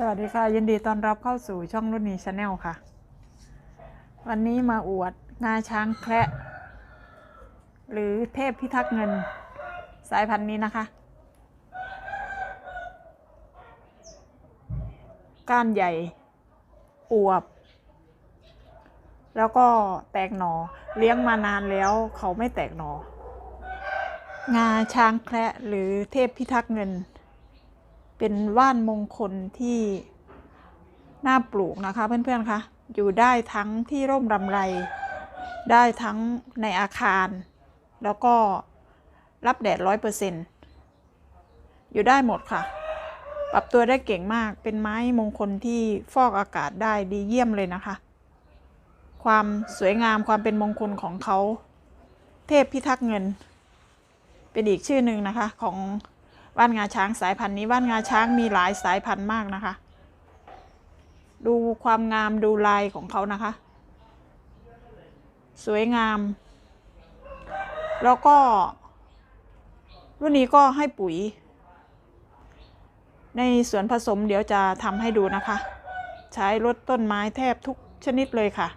สวัสดีค่ะ ยินดีต้อนรับเข้าสู่ช่องรุ่นนี้ชาแนลค่ะ วันนี้มาอวดงาช้างแคระหรือเทพพิทักษ์เงินสายพันธุ์นี้นะคะ ก้านใหญ่ อวบ แล้วก็แตกหนอเลี้ยงมานานแล้วเขาไม่แตกหนอ งาช้างแคระหรือเทพพิทักษ์เงิน เป็นว่านมงคลที่น่าปลูกนะคะเพื่อนๆคะอยู่ได้ทั้งที่ร่มรำไร ได้ทั้งในอาคาร แล้วก็รับแดดร้อยเปอร์เซ็นต์อยู่ได้หมดค่ะ ปรับตัวได้เก่งมากเป็นไม้มงคลที่ฟอกอากาศได้ดีเยี่ยมเลยนะคะ ความสวยงามความเป็นมงคลของเขา เทพพิทักษ์เงิน เป็นอีกชื่อหนึ่งนะคะของ ว่านงาช้างสายพันธุ์นี้ว่านงาช้างมีหลายสายพันธุ์มากนะคะ ดูความงามดูลายของเขานะคะ สวยงาม แล้วก็ รุ่นนี้ก็ให้ปุ๋ย ในส่วนผสมเดี๋ยวจะทำให้ดูนะคะ ใช้ลดต้นไม้แทบทุกชนิดเลยค่ะ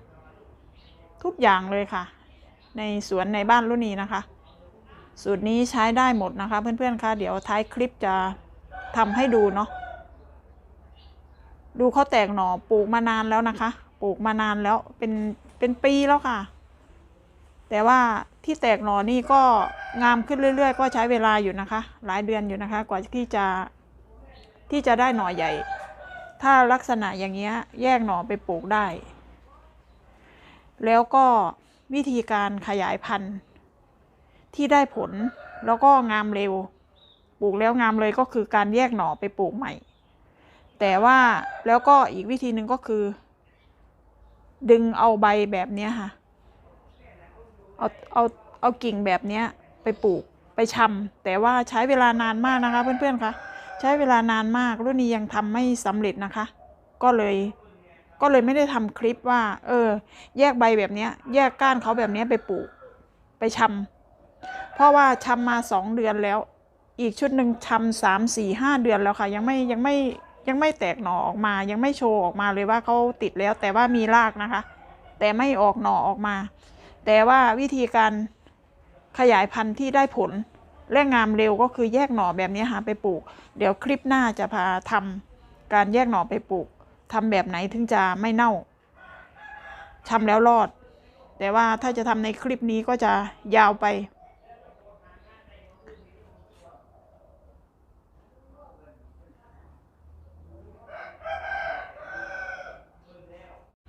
ทุกอย่างเลยค่ะ ในสวนในบ้านรุ่นนี้นะคะ สูตรนี้ใช้ได้หมดนะคะ เพื่อนๆคะเดี๋ยวท้ายคลิปจะทำให้ดูเนาะดูเขาแตกหน่อปลูกมานานแล้วนะคะ ปลูกมานานแล้วเป็นเป็นปีแล้วค่ะ แต่ว่าที่แตกหน่อนี่ก็งามขึ้นเรื่อยๆ ก็ใช้เวลาอยู่นะคะ หลายเดือนอยู่นะคะ กว่าที่จะที่จะได้หน่อใหญ่ ถ้าลักษณะอย่างเงี้ยแยกหน่อไปปลูกได้ แล้วก็วิธีการขยายพันธุ์ ที่ได้ผล แล้วก็งามเร็ว ปลูกแล้วงามเลยก็คือการแยกหน่อไปปลูกใหม่ แต่ว่าแล้วก็อีกวิธีหนึ่งก็คือ ดึงเอาใบแบบนี้ค่ะ เอาเอาเอากิ่งแบบนี้ไปปลูกไปชำแต่ว่าใช้เวลานานมากนะคะเพื่อนๆคะใช้เวลานานมากรุ่นนี้ยังทำไม่สำเร็จนะคะ ก็เลยก็เลยไม่ได้ทำคลิปว่า เออ แยกใบแบบเนี้ย แยกก้านเขาแบบเนี้ยไปปลูก ไปชำ เพราะว่าชำมาสองเดือนแล้ว อีกชุดหนึ่งชำสามสี่ห้าเดือนแล้วค่ะ ยังไม่ยังไม่ยังไม่แตกหน่อออกมา ยังไม่โชว์ออกมาเลยว่าเขาติดแล้ว แต่ว่ามีรากนะคะ แต่ไม่ออกหน่อออกมา แต่ว่าวิธีการขยายพันธุ์ที่ได้ผลและงามเร็วก็คือแยกหน่อแบบนี้หาไปปลูก เดี๋ยวคลิปหน้าจะพาทำการแยกหน่อไปปลูกทำแบบไหนถึงจะไม่เน่าทำแล้วรอด แต่ว่าถ้าจะทำในคลิปนี้ก็จะยาวไป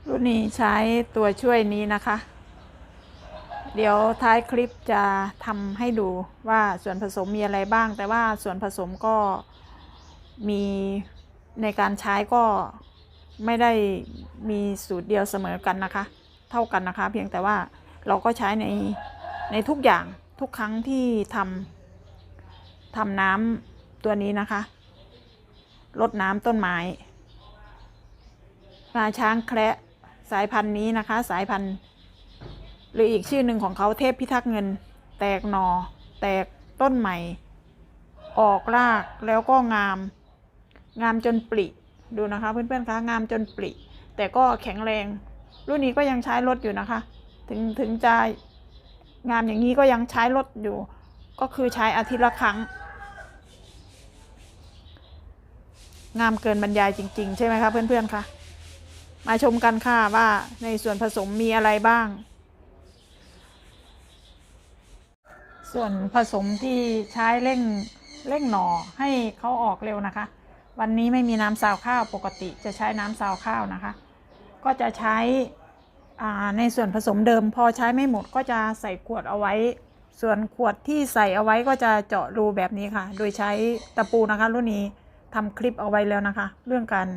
รุ่ นนี้ใช้ตัวช่วยนี้นะคะ เดี๋ยวท้ายคลิปจะทำให้ดูว่าส่วนผสมมีอะไรบ้าง แต่ว่าส่วนผสมก็มีในการใช้ก็ไม่ได้มีสูตรเดียวเสมอกันนะคะ เท่ากันนะคะ เพียงแต่ว่าเราก็ใช้ในในทุกอย่างทุกครั้งที่ทำทำน้ำตัวนี้นะคะลดน้ำต้นไม้งาช้างแคระ สายพันธุ์นี้นะคะ สายพันธุ์ หรืออีกชื่อหนึ่งของเขาเทพพิทักษ์เงิน แตกหนอแตกต้นใหม่ ออกรากแล้วก็งาม งามจนปลิดูนะคะ เพื่อนๆคะงามจนปลิแต่ก็แข็งแรง รุ่นนี้ก็ยังใช้รถอยู่นะคะ ถึงถึงจะงามอย่างนี้ก็ยังใช้รถอยู่ ก็คือใช้อาทิตย์ละครั้ง งามเกินบรรยายจริง ๆ ใช่ไหมคะเพื่อนๆคะ มาชมกันค่ะว่าในส่วนผสมมีอะไรบ้าง ส่วนผสมที่ใช้เร่งเร่งหน่อให้เขาออกเร็วนะคะ วันนี้ไม่มีน้ำซาวข้าวปกติจะใช้น้ำซาวข้าวนะคะ ก็จะใช้ในส่วนผสมเดิม พอใช้ไม่หมดก็จะใส่ขวดเอาไว้ ส่วนขวดที่ใส่เอาไว้ก็จะเจาะรูแบบนี้ค่ะ โดยใช้ตะปูนะคะ รุ่นนี้ทำคลิปเอาไว้แล้วนะคะ เรื่องการ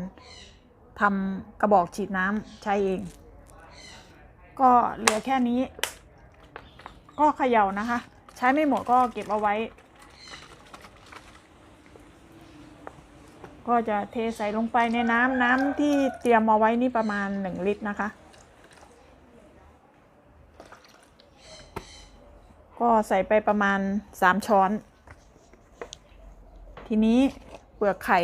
ทำกระบอกฉีดน้ำใช้เอง ก็เหลือแค่นี้ ก็เขย่านะคะ ใช้ไม่หมดก็เก็บเอาไว้ ก็จะเทใส่ลงไปในน้ำน้ำที่เตรียมเอาไว้นี่ประมาณ 1 ลิตรนะคะ ก็ใส่ไปประมาณ 3 ช้อน ทีนี้เปลือกไข่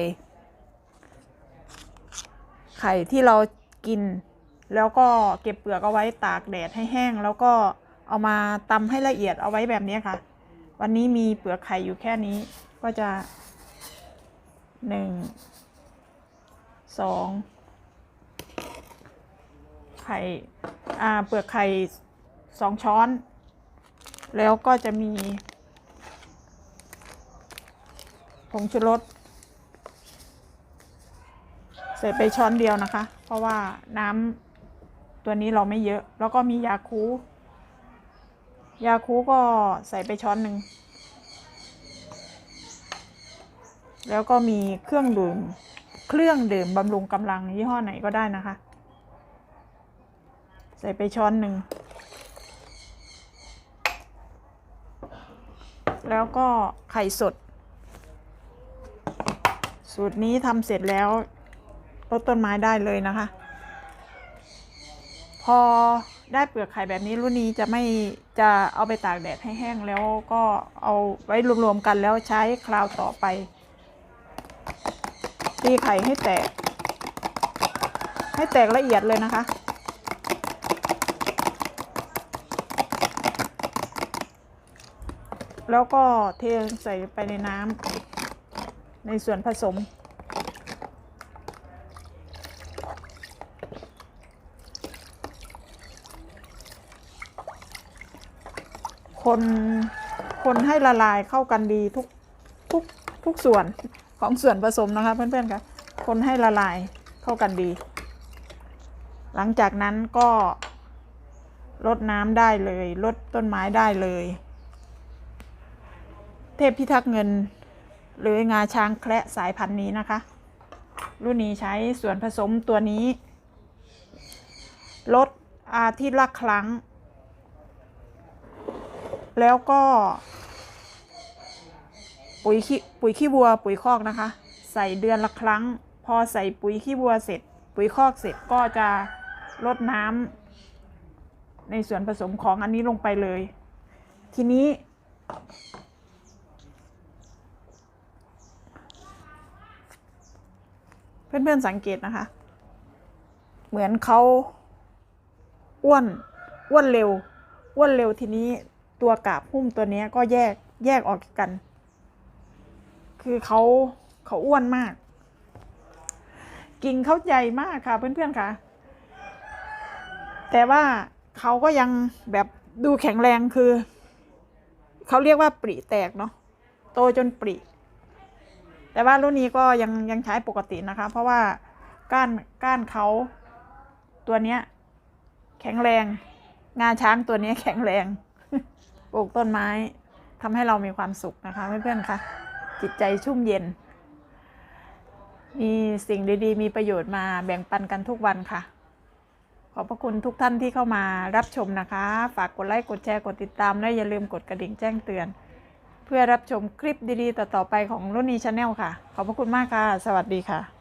ไข่ที่เรากิน แล้วก็เก็บเปลือกเอาไว้ตากแดดให้แห้ง แล้วก็เอามาตำให้ละเอียดเอาไว้แบบนี้ค่ะ วันนี้มีเปลือกไข่อยู่แค่นี้ก็จะหนึ่งสองไข่อ่าเปลือกไข่สองช้อน แล้วก็จะมีผงชูรส ใส่ไปช้อนเดียวนะคะ เพราะว่าน้ำตัวนี้เราไม่เยอะ แล้วก็มียาคู ยาคูก็ใส่ไปช้อนหนึ่ง แล้วก็มีเครื่องดื่ม เครื่องดื่มบำรุงกำลังยี่ห้อไหนก็ได้นะคะ ใส่ไปช้อนหนึ่ง แล้วก็ไข่สด สูตรนี้ทำเสร็จแล้ว ลดต้นไม้ได้เลยนะคะ พอได้เปลือกไข่แบบนี้รุ่นนี้จะไม่จะเอาไปตากแดดให้แห้งแล้วก็เอาไว้รวมๆกันแล้วใช้คราวต่อไป ตีไข่ให้แตก ให้แตกละเอียดเลยนะคะ แล้วก็เทใส่ไปในน้ำในส่วนผสม คนคนให้ละลายเข้ากันดีทุกทุกทุกส่วนของส่วนผสมนะคะเพื่อนๆคะคนให้ละลายเข้ากันดี หลังจากนั้นก็ลดน้ำได้เลยลดต้นไม้ได้เลย เทพพิทักษ์เงิน หรืองาช้างแคระสายพันธุ์นี้นะคะ รุ่นนี้ใช้ส่วนผสมตัวนี้ ลดอาทิตย์ละครั้ง แล้วก็ ปุ๋ยขี้ปุ๋ยขี้วัว ปุ๋ยคอกนะคะ ใส่เดือนละครั้ง พอใส่ปุ๋ยขี้วัวเสร็จ ปุ๋ยคอกเสร็จก็จะลดน้ำในส่วนผสมของอันนี้ลงไปเลย ทีนี้ เพื่อนๆสังเกตนะคะ เหมือนเขาอ้วนอ้วนเร็วอ้วนเร็วทีนี้ ตัวกาบหุ้มตัวนี้ก็แยกแยกออกกัน คือเขาเขาอ้วนมาก กิ่งเขาใหญ่มากค่ะเพื่อนๆค่ะ แต่ว่าเขาก็ยังแบบดูแข็งแรงคือ เขาเรียกว่าปริแตกเนาะโตจนปริ แต่ว่ารุ่นนี้ก็ยังยังใช้ปกตินะคะ เพราะว่าก้านก้านเขาตัวเนี้ย แข็งแรง งาช้างตัวนี้แข็งแรง ปลูกต้นไม้ทำให้เรามีความสุขนะคะเพื่อนๆคะจิตใจชุ่มเย็น มีสิ่งดีๆ มีประโยชน์มาแบ่งปันกันทุกวันค่ะ ขอบพระคุณทุกท่านที่เข้ามารับชมนะคะ ฝากกดไลค์กดแชร์กดติดตามและอย่าลืมกดกระดิ่งแจ้งเตือน เพื่อรับชมคลิปดีๆ ต่อๆไปของรุ่นนี้ชาแนลค่ะ ขอบพระคุณมากค่ะ สวัสดีค่ะ